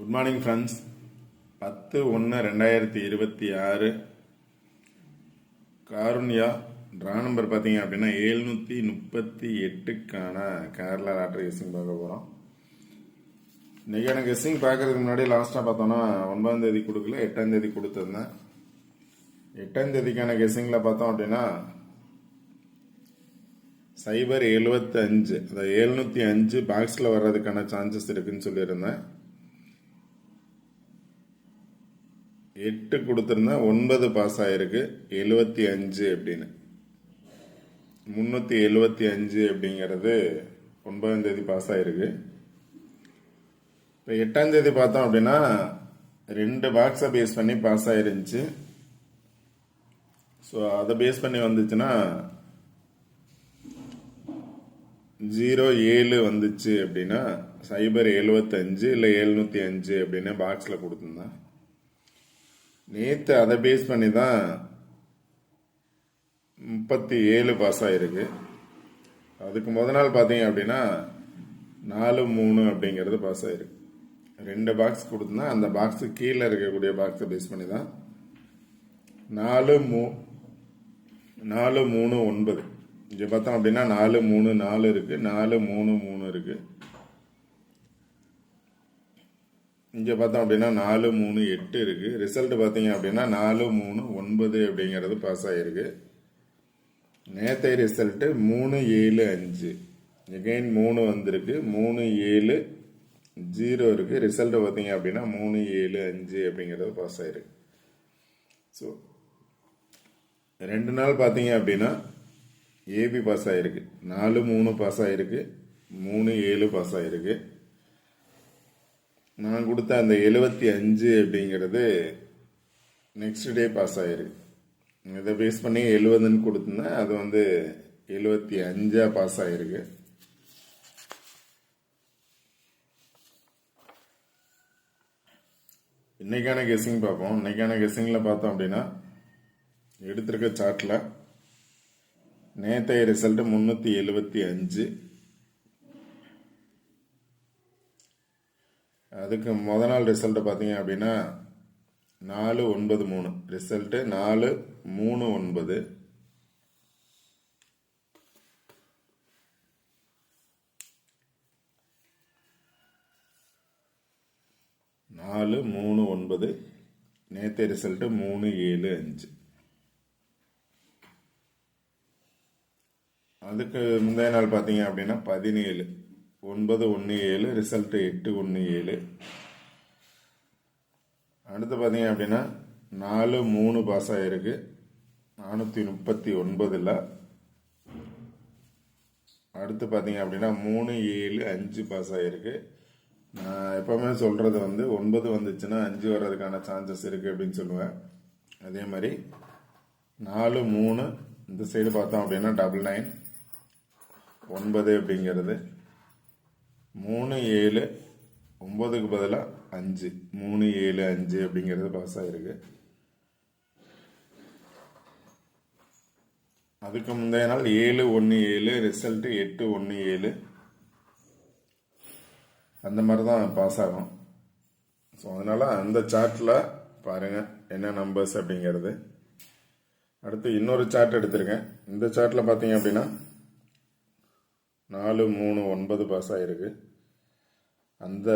Good morning friends பத்து ஒன்று ரெண்டாயிரத்தி இருபத்தி ஆறு. காருண்யா ட்ரா நம்பர் பார்த்தீங்க அப்படின்னா எழுநூற்றி முப்பத்தி எட்டுக்கான கேரளா லாட்ரி கெஸ்ஸிங் பார்க்க போகிறோம் இன்றைக்கான கெஸ்ஸிங் பார்க்குறதுக்கு முன்னாடி லாஸ்ட்டாக பார்த்தோன்னா ஒன்பதாம் தேதி கொடுக்கல எட்டாம் தேதி கொடுத்துருந்தேன். எட்டாம் தேதிக்கான கெஸ்ஸிங்கில் பார்த்தோம் அப்படின்னா சைபர் எழுபத்தஞ்சு அந்த எழுநூற்றி அஞ்சு பாக்ஸில் வர்றதுக்கான சான்சஸ் இருக்குதுன்னு சொல்லியிருந்தேன். எட்டு கொடுத்துருந்தேன் ஒன்பது பாஸ் ஆயிருக்கு. எழுபத்தி அஞ்சு அப்படின்னு. முந்நூற்றி எழுபத்தி அஞ்சு அப்படிங்கிறது ஒன்பதாம் தேதி பாஸ் ஆயிருக்கு. இப்போ எட்டாம் தேதி பார்த்தோம் அப்படின்னா ரெண்டு பாக்ஸை பேஸ் பண்ணி பாஸ் ஆயிருந்துச்சு. ஸோ அதை பேஸ் பண்ணி வந்துச்சுன்னா ஜீரோ ஏழு வந்துச்சு அப்படின்னா சைபர் எழுபத்தஞ்சு இல்லை எழுநூற்றி அஞ்சு அப்படின்னு பாக்ஸில் கொடுத்துருந்தேன் நேற்று அதை பேஸ் பண்ணி தான் முப்பத்தி ஏழு பாஸ் ஆகிருக்கு அதுக்கு முத நாள் பார்த்தீங்க அப்படின்னா நாலு மூணு அப்படிங்கிறது பாஸ் ஆகிருக்கு ரெண்டு பாக்ஸ் கொடுத்துனா அந்த பாக்ஸு கீழே இருக்கக்கூடிய பாக்ஸை பேஸ் பண்ணி தான் நாலு மூ நாலு மூணு ஒன்பது. இங்கே பார்த்தோம் அப்படின்னா நாலு மூணு நாலு இருக்குது நாலு மூணு மூணு இருக்குது இங்கே பார்த்தோம் அப்படின்னா நாலு மூணு எட்டு இருக்குது ரிசல்ட் பார்த்தீங்க அப்படின்னா நாலு மூணு ஒன்பது அப்படிங்கிறது பாஸ் ஆகிருக்கு நேற்றைய ரிசல்ட்டு மூணு ஏழு அஞ்சு. எகைன் மூணு வந்திருக்கு. மூணு ஏழு ஜீரோ இருக்குது ரிசல்ட் பார்த்தீங்க அப்படின்னா மூணு ஏழு அஞ்சு அப்படிங்கிறது பாஸ் ஆகிருக்கு ஸோ ரெண்டு நாள் பார்த்தீங்க அப்படின்னா ஏபி பாஸ் ஆகிருக்கு நாலு மூணு பாஸ் ஆகிருக்கு மூணு ஏழு பாஸ் ஆகிருக்கு நான் கொடுத்த அந்த எழுபத்தி அஞ்சு அப்படிங்கிறது நெக்ஸ்ட் டே பாஸ் ஆயிருக்கு இதை பேஸ் பண்ணி எழுபதுன்னு கொடுத்துருந்தேன் அது வந்து எழுபத்தி அஞ்சா பாஸ் ஆகிருக்கு இன்றைக்கான கெஸ்ஸிங் பார்ப்போம். இன்றைக்கான கெஸ்ஸிங்கில் பார்த்தோம் அப்படின்னா எடுத்திருக்க சார்ட்டில் நேற்றைய ரிசல்ட்டு முந்நூற்றி எழுபத்தி அஞ்சு அதுக்கு முத நாள் ரிசல்ட்டு பார்த்தீங்க அப்படின்னா நாலு ஒன்பது மூணு. ரிசல்ட்டு நாலு மூணு ஒன்பது. நாலு மூணு ஒன்பது. நேற்று ரிசல்ட்டு மூணு ஏழு அஞ்சு. அதுக்கு முந்தைய நாள் பார்த்தீங்க அப்படின்னா பதினேழு. ஒன்பது ஒன்று ஏழு ரிசல்ட்டு எட்டு ஒன்று ஏழு. அடுத்து பார்த்தீங்க அப்படின்னா நாலு மூணு பாஸ் ஆகிருக்கு நானூற்றி முப்பத்தி ஒன்பதில். அடுத்து பார்த்தீங்க அப்படின்னா மூணு ஏழு அஞ்சு பாஸ் ஆகிருக்கு நான் எப்போவுமே சொல்கிறது வந்து ஒன்பது வந்துச்சுன்னா அஞ்சு வர்றதுக்கான சான்சஸ் இருக்குது அப்படின்னு சொல்லுவேன். அதே மாதிரி நாலு மூணு இந்த சைடு பார்த்தோம் அப்படின்னா டபுள் நைன் ஒன்பது அப்படிங்கிறது. மூணு ஏழு ஒம்பதுக்கு பதிலாக அஞ்சு. மூணு ஏழு அஞ்சு அப்படிங்கிறது பாஸ் ஆகிருக்கு அதுக்கு முந்தைய நாள் ஏழு ஒன்று ஏழு ரிசல்ட்டு எட்டு ஒன்று ஏழு. அந்த மாதிரி தான் பாஸ் ஆகும். ஸோ அதனால் அந்த சார்ட்டில் பாருங்கள் என்ன நம்பர்ஸ் அப்படிங்கிறது. அடுத்து இன்னொரு சார்ட் எடுத்திருக்கேன். இந்த சார்ட்டில் பார்த்தீங்க அப்படின்னா நாலு மூணு ஒன்பது பாஸ் ஆகிருக்கு அந்த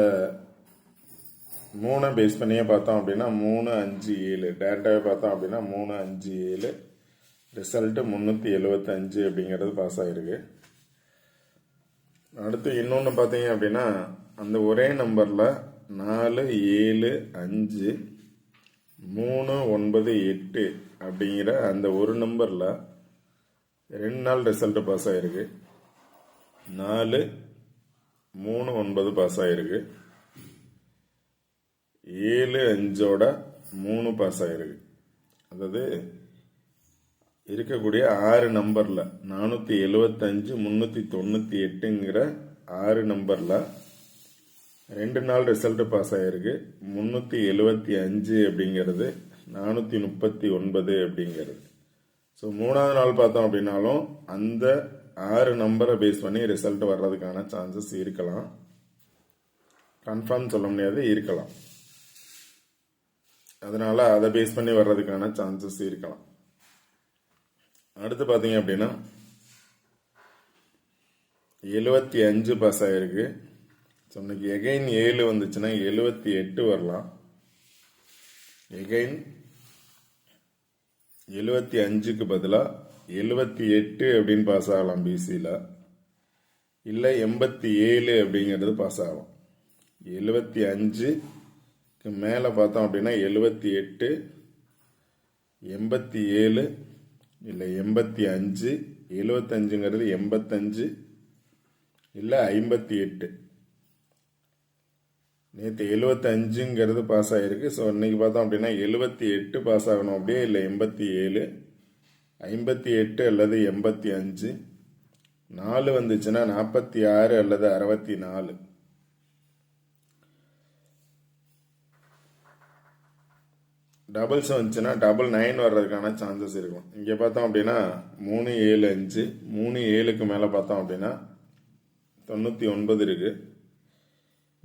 மூணை பேஸ் பண்ணியே பார்த்தோம் அப்படின்னா மூணு அஞ்சு ஏழு. டேரெக்டாகவே பார்த்தோம் அப்படின்னா மூணு அஞ்சு ஏழு. ரிசல்ட்டு முந்நூற்றி எழுபத்தஞ்சு அப்படிங்கிறது பாஸ் ஆகிருக்கு அடுத்து இன்னொன்று பார்த்தீங்க அப்படின்னா அந்த ஒரே நம்பரில் நாலு ஏழு அஞ்சு மூணு ஒன்பது எட்டு அப்படிங்கிற அந்த ஒரு நம்பரில் ரெண்டு நாள் ரிசல்ட்டு பாஸ் ஆகிருக்கு நாலு மூணு ஒன்பது பாஸ் ஆகிருக்கு ஏழு அஞ்சோட மூணு பாஸ் ஆகிருக்கு அதாவது இருக்கக்கூடிய ஆறு நம்பரில் நானூற்றி எழுபத்தஞ்சு முந்நூற்றி தொண்ணூற்றி எட்டுங்கிற ஆறு நம்பரில் ரெண்டு நாள் ரிசல்ட்டு பாஸ் ஆகிருக்கு முந்நூற்றி எழுபத்தி அஞ்சு அப்படிங்கிறது நானூற்றி முப்பத்தி ஒன்பது அப்படிங்கிறது. ஸோ மூணாவது நாள் பார்த்தோம் அப்படின்னாலும் அந்த ஆறு நம்பரை பேஸ் பண்ணி ரிசல்ட் வர்றதுக்கான சான்சஸ் இருக்கலாம். கன்ஃபார்ம் சொல்ல முடியாது இருக்கலாம். அதனால் அதை பேஸ் பண்ணி வர்றதுக்கான சான்சஸ் இருக்கலாம். அடுத்து பார்த்தீங்க அப்படின்னா எழுபத்தி அஞ்சு பாஸ் ஆயிருக்கு. ஸோ இன்னைக்கு எகைன் ஏழு வந்துச்சுன்னா எழுபத்தி எட்டு வரலாம். எகைன் எழுபத்தி அஞ்சுக்கு பதிலாக எழுபத்தி எட்டு அப்படின்னு பாஸ் ஆகலாம் பிசியில் இல்லை எண்பத்தி ஏழு அப்படிங்கிறது பாஸ் ஆகும். எழுபத்தி அஞ்சுக்கு மேலே பார்த்தோம் அப்படின்னா எழுபத்தி எட்டு எண்பத்தி ஏழு இல்லை எண்பத்தி அஞ்சு எழுபத்தஞ்சுங்கிறது எண்பத்தஞ்சு இல்லை ஐம்பத்தி எட்டு. நேற்று எழுபத்தஞ்சுங்கிறது பாஸ் ஆகிருக்கு ஸோ இன்றைக்கி பார்த்தோம் அப்படின்னா எழுபத்தி எட்டு பாஸ் ஆகணும் அப்படியே இல்லை எண்பத்தி ஏழு ஐம்பத்தி எட்டு அல்லது எண்பத்தி அஞ்சு நாலு வந்துச்சுன்னா நாற்பத்தி ஆறு அல்லது அறுபத்தி நாலு. டபுள்ஸ் வந்துச்சுன்னா டபுள் நைன் வர்றதுக்கான சான்சஸ் இருக்கும். இங்கே பார்த்தோம் அப்படின்னா மூணு ஏழு அஞ்சு மூணு ஏழுக்கு மேலே பார்த்தோம் அப்படின்னா தொண்ணூற்றி ஒன்பது இருக்குது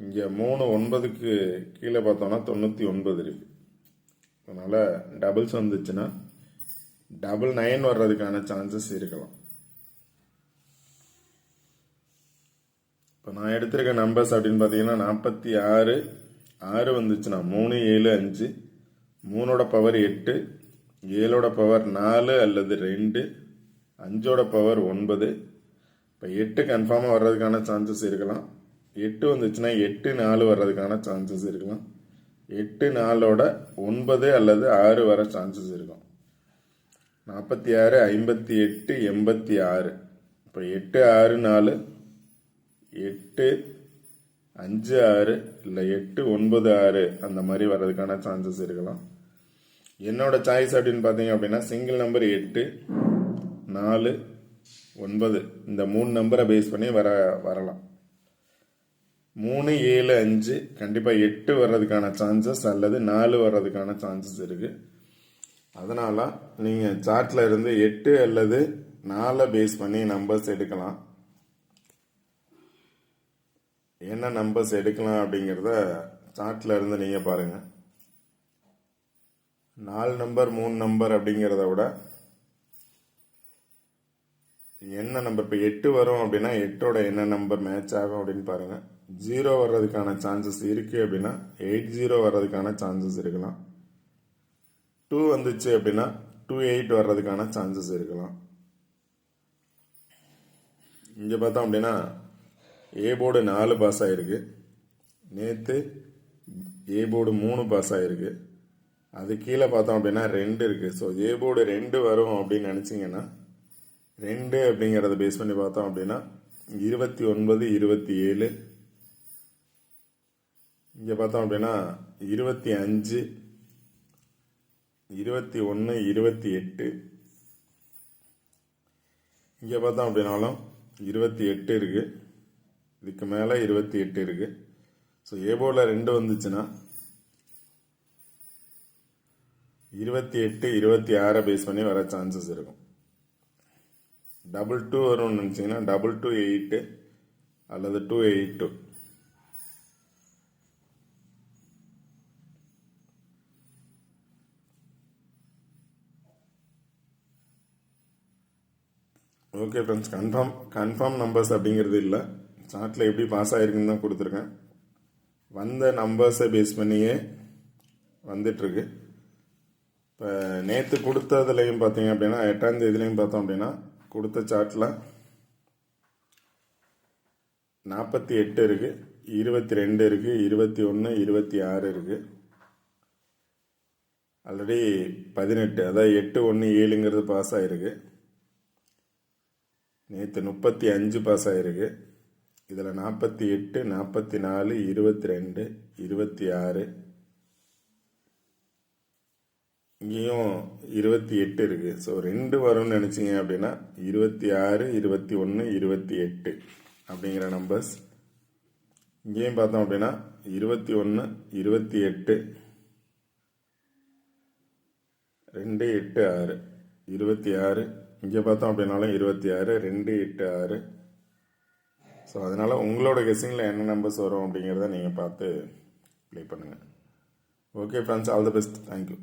இங்கே மூணு ஒன்பதுக்கு கீழே பார்த்தோம்னா தொண்ணூற்றி ஒன்பது இருக்குது அதனால் டபுள்ஸ் வந்துச்சுன்னா டபுள் நைன் வர்றதுக்கான சான்சஸ் இருக்கலாம். இப்போ நான் எடுத்திருக்க நம்பர்ஸ் அப்படின்னு பார்த்தீங்கன்னா நாற்பத்தி ஆறு ஆறு வந்துச்சுன்னா மூணு ஏழு அஞ்சு மூணோட பவர் எட்டு ஏழோட பவர் நாலு அல்லது ரெண்டு அஞ்சோட பவர் ஒன்பது. இப்போ எட்டு கன்ஃபார்மாக வர்றதுக்கான சான்சஸ் இருக்கலாம். எட்டு வந்துச்சுன்னா எட்டு நாலு வர்றதுக்கான சான்சஸ் இருக்கலாம். எட்டு நாலோட ஒன்பது அல்லது ஆறு வர சான்சஸ் இருக்கும். நாற்பத்தி ஆறு ஐம்பத்தி எட்டு எண்பத்தி ஆறு இப்போ எட்டு ஆறு நாலு எட்டு அஞ்சு ஆறு இல்லை எட்டு ஒன்பது ஆறு அந்த மாதிரி வர்றதுக்கான சான்சஸ் இருக்கலாம். என்னோட சாய்ஸ் அப்படின்னு பார்த்தீங்க அப்படின்னா சிங்கிள் நம்பர் எட்டு நாலு ஒன்பது இந்த மூணு நம்பரை பேஸ் பண்ணி வர வரலாம். மூணு ஏழு அஞ்சு கண்டிப்பாக எட்டு வர்றதுக்கான சான்சஸ் அல்லது நாலு வர்றதுக்கான சான்சஸ் இருக்குது அதனால் நீங்கள் சார்ட்டில் இருந்து எட்டு அல்லது நாலை பேஸ் பண்ணி நம்பர்ஸ் எடுக்கலாம். என்ன நம்பர்ஸ் எடுக்கலாம் அப்படிங்கிறத சார்ட்டில் இருந்து நீங்கள் பாருங்கள் நாலு நம்பர் மூணு நம்பர் அப்படிங்கிறத விட என்ன நம்பர் இப்போ எட்டு வரும் அப்படின்னா எட்டோட என்ன நம்பர் மேட்ச் ஆகும் அப்படின்னு பாருங்கள் ஜீரோ வர்றதுக்கான சான்சஸ் இருக்குது அப்படின்னா எயிட் ஜீரோ வர்றதுக்கான சான்சஸ் இருக்கலாம். டூ வந்துச்சு அப்படின்னா டூ எயிட் வர்றதுக்கான சான்சஸ் இருக்கலாம். இங்கே பார்த்தோம் அப்படின்னா ஏ போர்டு நாலு பாஸ் ஆகிருக்கு நேற்று ஏ போர்டு மூணு பாஸ் ஆகிருக்கு அது கீழே பார்த்தோம் அப்படின்னா ரெண்டு இருக்குது ஸோ ஏ போர்டு ரெண்டு வரும் அப்படின்னு நினச்சிங்கன்னா ரெண்டு அப்படிங்கிறத பேஸ் பண்ணி பார்த்தோம் அப்படின்னா இருபத்தி ஒன்பது இருபத்தி ஏழு இங்கே பார்த்தோம் அப்படின்னா இருபத்தி அஞ்சு இருபத்தி ஒன்று இருபத்தி எட்டு. இங்கே பார்த்தோம் அப்படின்னாலும் இருபத்தி எட்டு இருக்குது இதுக்கு மேலே இருபத்தி எட்டு இருக்குது ஸோ ஏபோவில் ரெண்டு வந்துச்சுன்னா இருபத்தி எட்டு இருபத்தி ஆறை பேஸ் பண்ணி வர சான்சஸ் இருக்கும். டபுள் டூ வரும்னு நினச்சிங்கன்னா டபுள் டூ எயிட்டு அல்லது two eight two okay friends confirm confirm numbers அப்படிங்கிறது இல்லை. சார்ட்டில் எப்படி பாஸ் ஆகிருக்குன்னு தான் கொடுத்துருக்கேன். வந்த நம்பர்ஸை பேஸ் பண்ணியே வந்துட்டுருக்கு. இப்போ நேற்று கொடுத்ததுலையும் பார்த்தீங்க அப்படின்னா எட்டாம் தேதியிலையும் பார்த்தோம் அப்படின்னா கொடுத்த சார்ட்டில் நாற்பத்தி எட்டு இருக்குது இருபத்தி ரெண்டு இருக்குது இருபத்தி ஒன்று இருபத்தி ஆறு இருக்குது ஆல்ரெடி பதினெட்டு அதாவது எட்டு ஒன்று ஏழுங்கிறது பாஸ் ஆகிருக்கு நேற்று முப்பத்தி அஞ்சு பாஸ் ஆகிருக்கு இதில் நாற்பத்தி எட்டு நாற்பத்தி நாலு இருபத்தி ரெண்டு இருபத்தி ஆறு. இங்கேயும் இருபத்தி எட்டு இருக்குது ஸோ ரெண்டு வரும்னு நினச்சிங்க அப்படின்னா இருபத்தி ஆறு இருபத்தி ஒன்று இருபத்தி எட்டு அப்படிங்கிற நம்பர்ஸ் இங்கேயும் பார்த்தோம் அப்படின்னா இருபத்தி ஒன்று இருபத்தி எட்டு. ரெண்டு எட்டு ஆறு இருபத்தி ஆறு இங்கே பார்த்தோம் அப்படின்னாலும் இருபத்தி ஆறு ரெண்டு எட்டு ஆறு. ஸோ அதனால் உங்களோட கெஸ்ஸிங்கில் என்ன நம்பர்ஸ் வரும் அப்படிங்கிறத நீங்கள் பார்த்து ப்ளே பண்ணுங்கள் okay friends all the best thank you